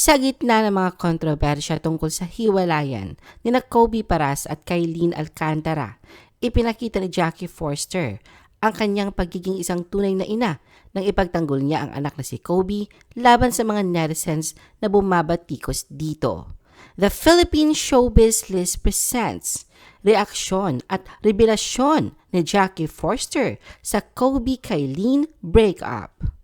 Sa gitna ng mga kontrobersya tungkol sa hiwalayan ni na Kobe Paras at Kailin Alcantara, ipinakita ni Jackie Forster ang kanyang pagiging isang tunay na ina nang ipagtanggol niya ang anak na si Kobe laban sa mga netizens na bumabatikos dito. The Philippine Showbiz List presents reaksyon at revelasyon ni Jackie Forster sa Kobe Kailin breakup.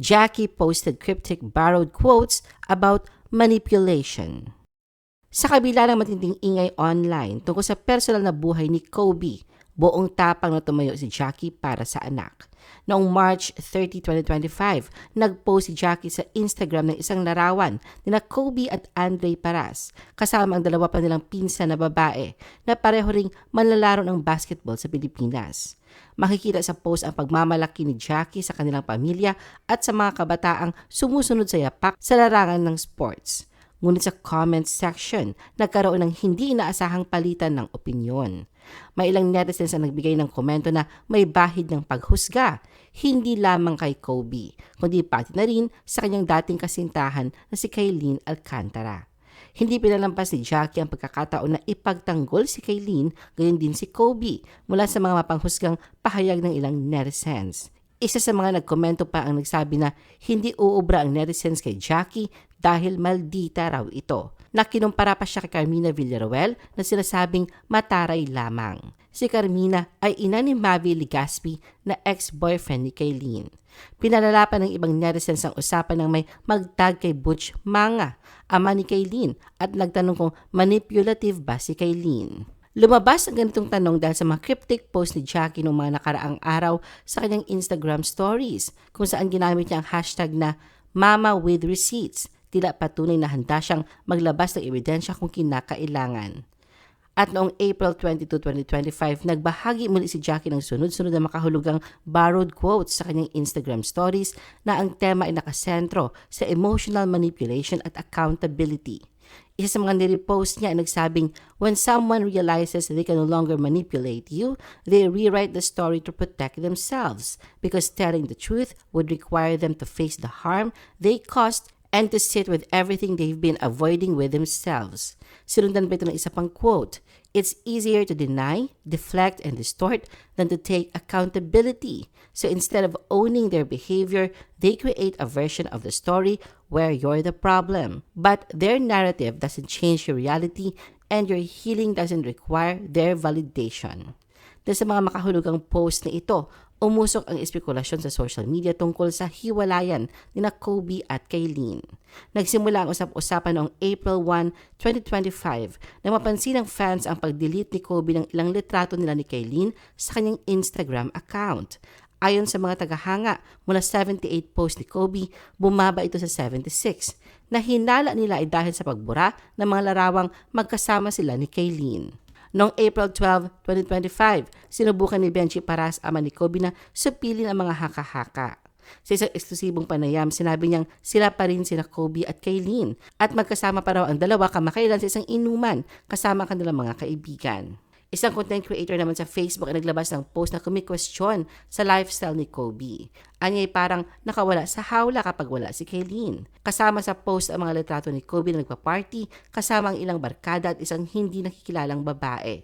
Jackie posted cryptic borrowed quotes about manipulation. Sa kabila ng matinding ingay online tungkol sa personal na buhay ni Kobe, buong tapang na tumayo si Jackie para sa anak. Noong March 30, 2025, nag-post si Jackie sa Instagram ng isang larawan ni na Kobe at Andre Paras kasama ang dalawa pa nilang pinsan na babae na pareho ring manlalaro ng basketball sa Pilipinas. Makikita sa post ang pagmamalaki ni Jackie sa kanilang pamilya at sa mga kabataang sumusunod sa yapak sa larangan ng sports. Ngunit sa comment section, nagkaroon ng hindi inaasahang palitan ng opinyon. May ilang netizens ang nagbigay ng komento na may bahid ng paghusga, hindi lamang kay Kobe, kundi pati na rin sa kanyang dating kasintahan na si Kailin Alcantara. Hindi pinalampas ni Jackie ang pagkakataon na ipagtanggol si Kailin, gayon din si Kobe, mula sa mga mapanghusgang pahayag ng ilang netizens. Isa sa mga nagkomento pa ang nagsabi na hindi uubra ang netizens kay Jackie dahil maldita raw ito. Nakinumpara pa siya kay Carmina Villaruel na sinasabing mataray lamang. Si Carmina ay ina ni Mavi Ligaspi na ex-boyfriend ni Kaylin. Pinalala pa ng ibang netizens ang usapan ng may magtag kay Butch Manga, ama ni Kaylin, at nagtanong kung manipulative ba si Kaylin. Lumabas ang ganitong tanong dahil sa mga cryptic post ni Jackie noong mga nakaraang araw sa kanyang Instagram stories kung saan ginamit niya ang hashtag na Mama with Receipts. Tila patunay na handa siyang maglabas ng ebidensya kung kinakailangan. At noong April 22, 2025, nagbahagi muli si Jackie ng sunod-sunod na makahulugang borrowed quotes sa kanyang Instagram stories na ang tema ay nakasentro sa emotional manipulation at accountability. Isa sa mga nirepost niya ay nagsabing, When someone realizes they can no longer manipulate you, they rewrite the story to protect themselves because telling the truth would require them to face the harm they caused and to sit with everything they've been avoiding with themselves. Sinundan pa ito ng isa pang quote, It's easier to deny, deflect, and distort than to take accountability. So instead of owning their behavior, they create a version of the story where you're the problem. But their narrative doesn't change your reality and your healing doesn't require their validation. Dahil sa mga makahulugang post na ito, umusok ang espekulasyon sa social media tungkol sa hiwalayan ni na Kobe at Kaylin. Nagsimula ang usap-usapan noong April 1, 2025 na mapansin ng fans ang pag-delete ni Kobe ng ilang litrato nila ni Kaylin sa kanyang Instagram account. Ayon sa mga tagahanga, mula 78 posts ni Kobe, bumaba ito sa 76 na hinala nila ay dahil sa pagbura ng mga larawang magkasama sila ni Kaylin. Noong April 12, 2025, sinubukan ni Benji Paras ama ni Kobe na supilin ang mga haka-haka. Sa isang eksklusibong panayam, sinabi niyang sila pa rin sina Kobe at Kaylin at magkasama pa raw ang dalawa kamakailan sa isang inuman kasama ang kanilang mga kaibigan. Isang content creator naman sa Facebook ay naglabas ng post na kumikwestiyon sa lifestyle ni Kobe. Anya ay parang nakawala sa hawla kapag wala si Kaylin. Kasama sa post ang mga litrato ni Kobe na nagpa-party kasama ang ilang barkada at isang hindi nakikilalang babae.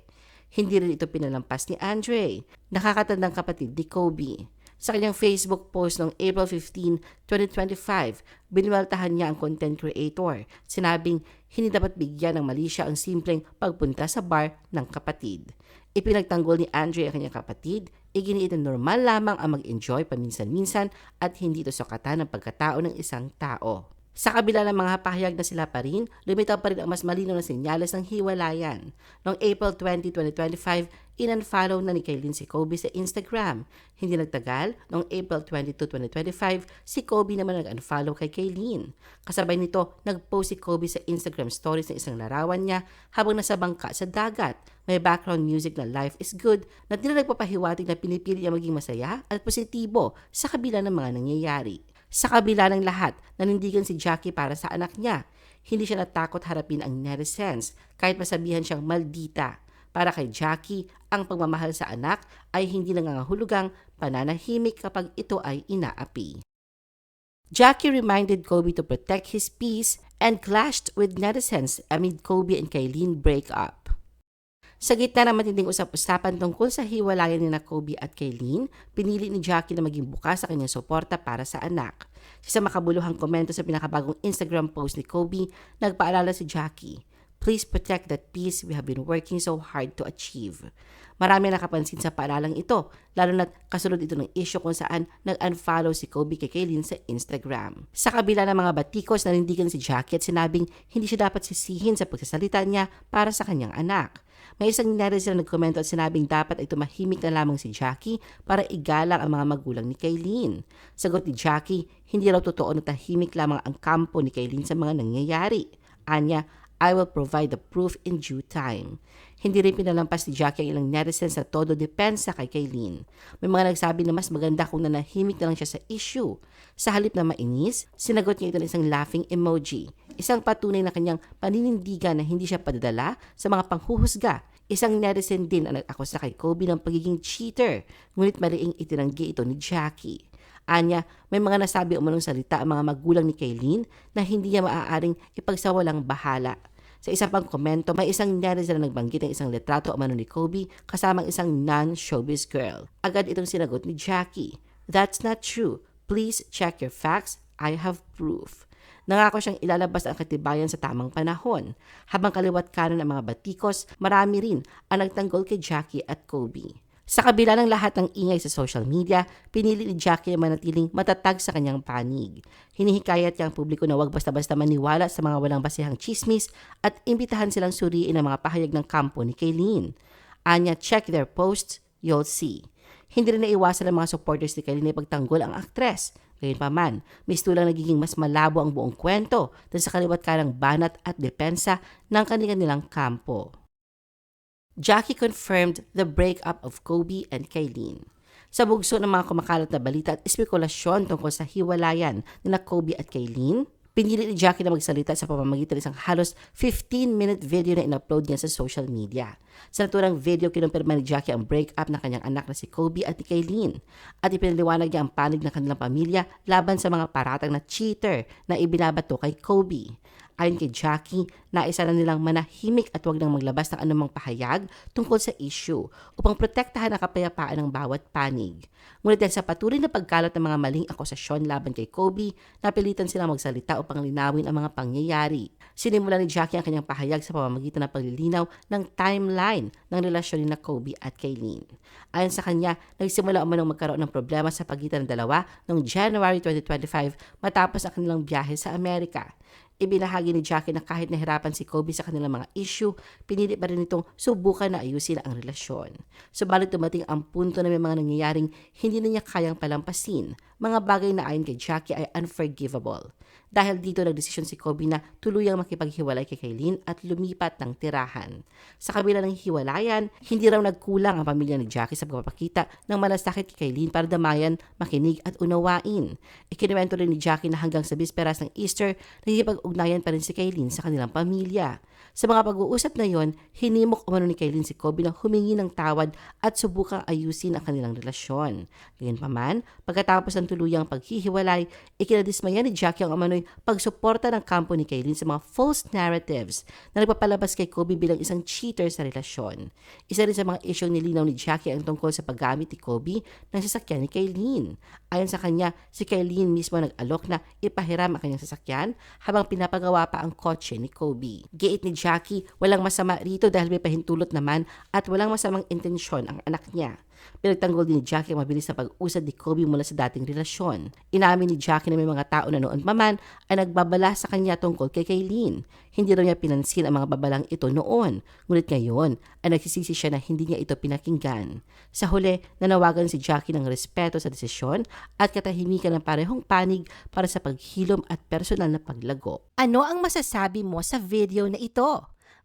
Hindi rin ito pinalampas ni Andre, nakakatandang kapatid ni Kobe. Sa kanyang Facebook post noong April 15, 2025, binwaltahan niya ang content creator. Sinabing hindi dapat bigyan ng mali ang simpleng pagpunta sa bar ng kapatid. Ipinagtanggol ni Andre ang kanyang kapatid, iginiit na normal lamang ang mag-enjoy paminsan-minsan at hindi ito sukatan ng pagkatao ng isang tao. Sa kabila ng mga pahayag na sila pa rin, lumitaw pa rin ang mas malinaw na senyales ng hiwalayan. Noong April 20, 2025, in-unfollow na ni Kaylin si Kobe sa Instagram. Hindi nagtagal, noong April 22, 2025, si Kobe naman nag-unfollow kay Kaylin. Kasabay nito, nag-post si Kobe sa Instagram stories ng isang larawan niya habang nasa bangka sa dagat. May background music na Life is Good na tila nagpapahiwatig na pinipili niya maging masaya at positibo sa kabila ng mga nangyayari. Sa kabila ng lahat, nanindigan si Jackie para sa anak niya. Hindi siya natakot harapin ang netizens kahit masabihan siyang maldita. Para kay Jackie, ang pagmamahal sa anak ay hindi nangangahulugang pananahimik kapag ito ay inaapi. Jackie reminded Kobe to protect his peace and clashed with netizens amid Kobe and Kailin breakup. Sa gitna ng matinding usap-usapan tungkol sa hiwalayan ni na Kobe at Kailin, pinili ni Jackie na maging bukas sa kanyang suporta para sa anak. Sa makabuluhang komento sa pinakabagong Instagram post ni Kobe, nagpaalala si Jackie, Please protect that peace we have been working so hard to achieve. Marami nakapansin sa paalalang ito, lalo na kasunod ito ng issue kung saan nag-unfollow si Kobe kay Kaylin sa Instagram. Sa kabila ng mga batikos, nanindigan si Jackie at sinabing hindi siya dapat sisihin sa pagsasalita niya para sa kanyang anak. May isang netizen na nagkomento at sinabing dapat ay tumahimik na lamang si Jackie para igalang ang mga magulang ni Kaylin. Sagot ni Jackie, hindi raw totoo na tahimik lamang ang kampo ni Kaylin sa mga nangyayari. Anya, I will provide the proof in due time. Hindi rin pinalampas ni Jackie ang ilang netizens sa todo depensa kay Kaylin. May mga nagsabi na mas maganda kung nanahimik na lang siya sa issue. Sa halip na mainis, sinagot niya ito ng isang laughing emoji. Isang patunay na kanyang paninindigan na hindi siya padadala sa mga panghuhusga. Isang netizen din ang nag-akusa kay Kobe ng pagiging cheater, ngunit mariing itinanggi ito ni Jackie. Anya, may mga nasabi umanong salita ang mga magulang ni Kaylin na hindi niya maaaring ipagsawalang bahala. Sa isa pang komento, may isang netizen na nagbanggit ng isang litrato umano ni Kobe kasamang isang non-showbiz girl. Agad itong sinagot ni Jackie, That's not true. Please check your facts. I have proof. Nangako siyang ilalabas ang katibayan sa tamang panahon. Habang kaliwat kanan ang mga batikos, marami rin ang nagtanggol kay Jackie at Kobe. Sa kabila ng lahat ng ingay sa social media, pinili ni Jackie na manatiling matatag sa kanyang panig. Hinihikayat niya ang publiko na huwag basta-basta maniwala sa mga walang basihang chismis at imbitahan silang suriin ang mga pahayag ng kampo ni Kaylin. Anya, check their posts, you'll see. Hindi rin naiwasan ng mga supporters ni Kaylin na ipagtanggol ang aktres. Gayunpaman, mistulang nagiging mas malabo ang buong kwento dahil sa kaliwat kanang banat at depensa ng kanilang kampo. Jackie confirmed the breakup of Kobe and Kaylin. Sa bugso ng mga kumakalat na balita at espekulasyon tungkol sa hiwalayan ni na Kobe at Kaylin, pinili ni Jackie na magsalita sa pamamagitan ng isang halos 15-minute video na in-upload niya sa social media. Sa naturang video, kinumpirma ni Jackie ang breakup ng kanyang anak na si Kobe at ni Kaylin at ipinaliwanag niya ang panig ng kanilang pamilya laban sa mga paratang na cheater na ibinabato kay Kobe. Ayon kay Jackie, naisa na nilang manahimik at huwag nang maglabas ng anumang pahayag tungkol sa issue upang protektahan ang kapayapaan ng bawat panig. Ngunit dahil sa patuloy na pagkalat ng mga maling akusasyon laban kay Kobe, napilitan silang magsalita upang linawin ang mga pangyayari. Sinimula ni Jackie ang kanyang pahayag sa pamamagitan ng paglilinaw ng timeline ng relasyon ni na Kobe at Kaylin. Ayon sa kanya, nagsimula umanong magkaroon ng problema sa pagitan ng dalawa noong January 2025 matapos ang kanilang biyahe sa Amerika. Ibinahagi ni Jackie na kahit nahirapan si Kobe sa kanilang mga issue, pinili pa rin itong subukan na ayusin ang relasyon. Subalit dumating ang punto na may mga nangyayaring hindi na niya kayang palampasin, mga bagay na ayon kay Jackie ay unforgivable. Dahil dito nagdesisyon si Kobe na tuluyang makipaghiwalay kay Kaylin at lumipat ng tirahan. Sa kabila ng hiwalayan, hindi raw nagkulang ang pamilya ni Jackie sa pagpapakita ng malasakit kay Kaylin para damayan, makinig at unawain. Ikinuwento rin ni Jackie na hanggang sa bisperas ng Easter, nagkipag-ugnayan pa rin si Kaylin sa kanilang pamilya. Sa mga pag-uusap na yon, hinimok umano ni Kaylin si Kobe na humingi ng tawad at subukang ayusin ang kanilang relasyon. Gayunpaman, pagkatapos ng tuluyang paghihiwalay, ikinadismaya ni Jackie ang umano'y pagsuporta ng kampo ni Kaylin sa mga false narratives na nagpapalabas kay Kobe bilang isang cheater sa relasyon. Isa rin sa mga isyong nilinaw ni Jackie ang tungkol sa paggamit ni Kobe ng sasakyan ni Kaylin. Ayon sa kanya, si Kaylin mismo nag-alok na ipahiram ang kanyang sasakyan habang pinapagawa pa ang kotse ni Kobe. Giit ni Jackie, walang masama rito dahil may pahintulot naman at walang masamang intensyon ang anak niya. Pinagtanggol din ni Jackie ang mabilis na pag-usad ni Kobe mula sa dating relasyon. Inamin ni Jackie na may mga tao na noon pa man ay nagbabala sa kanya tungkol kay Kaylin. Hindi raw niya pinansin ang mga babalang ito noon, ngunit ngayon ay nagsisisi siya na hindi niya ito pinakinggan. Sa huli, nanawagan si Jackie ng respeto sa desisyon at katahimikan ng parehong panig para sa paghilom at personal na paglago. Ano ang masasabi mo sa video na ito?